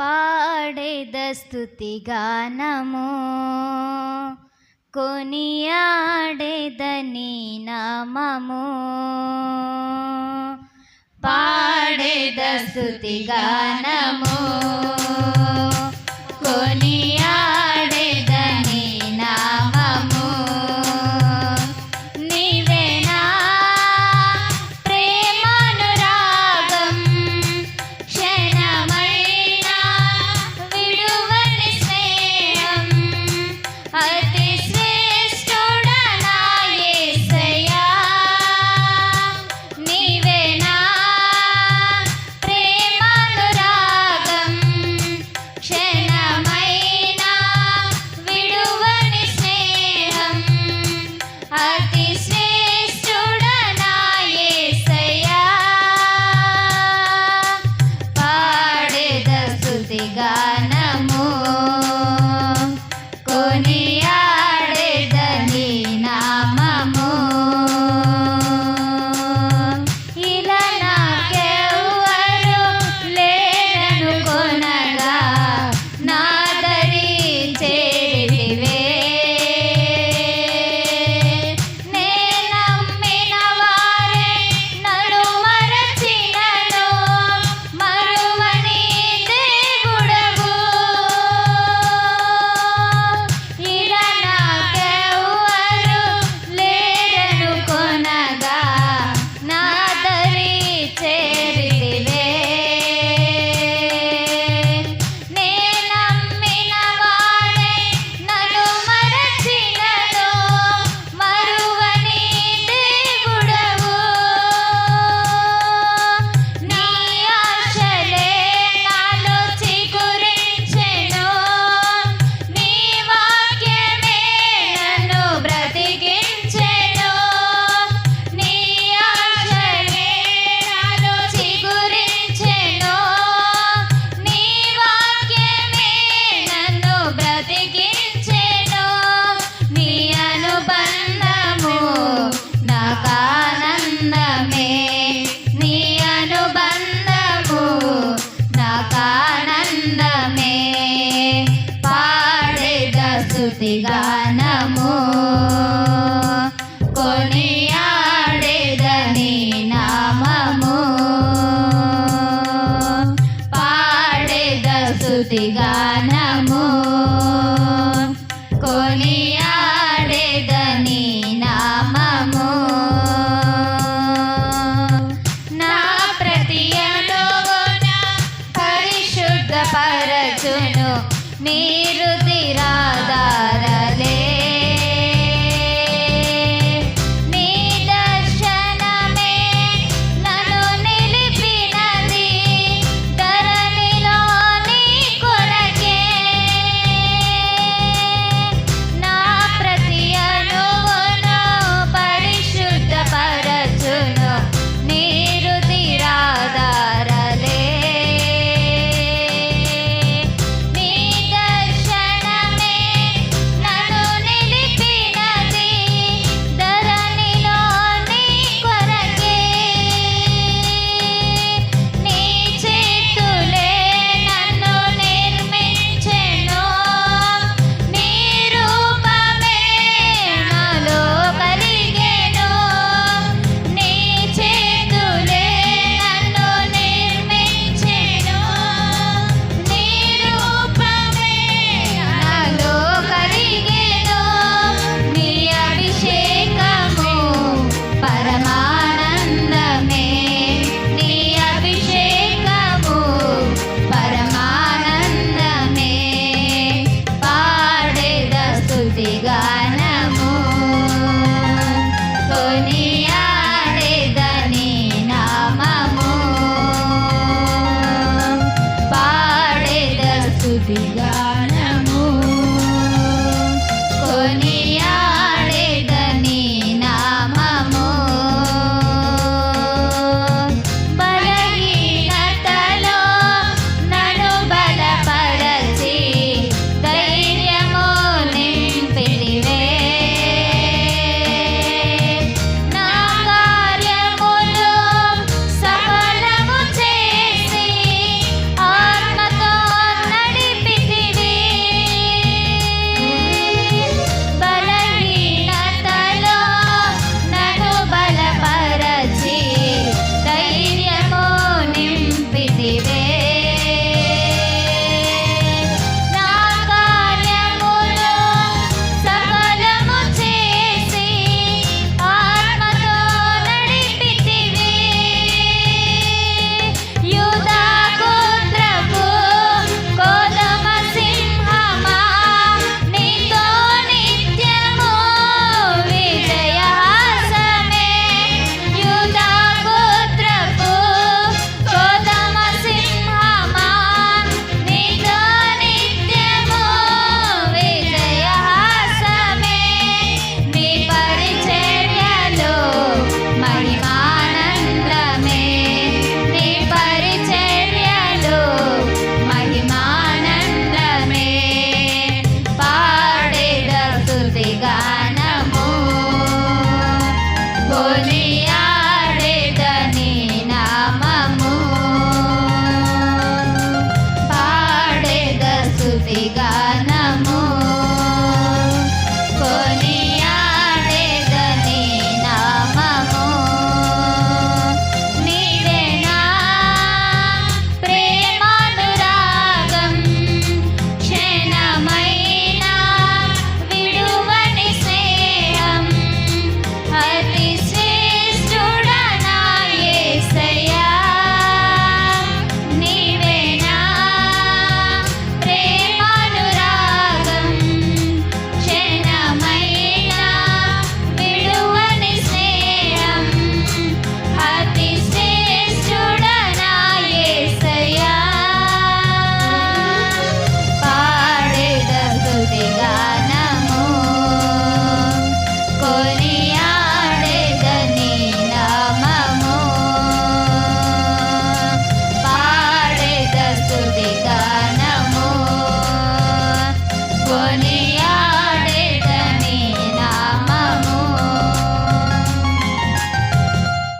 పాడేద స్థుతిగానము కొనియాడేదని నామము. పాడేద స్థుతిగానము స్థుతిగానము కొనియాడేదని నామము. పాడేద స్థుతిగానము కొనియాడేదని నామము. నా ప్రతి పరిశుద్ధ పరచును मेरुतिराधा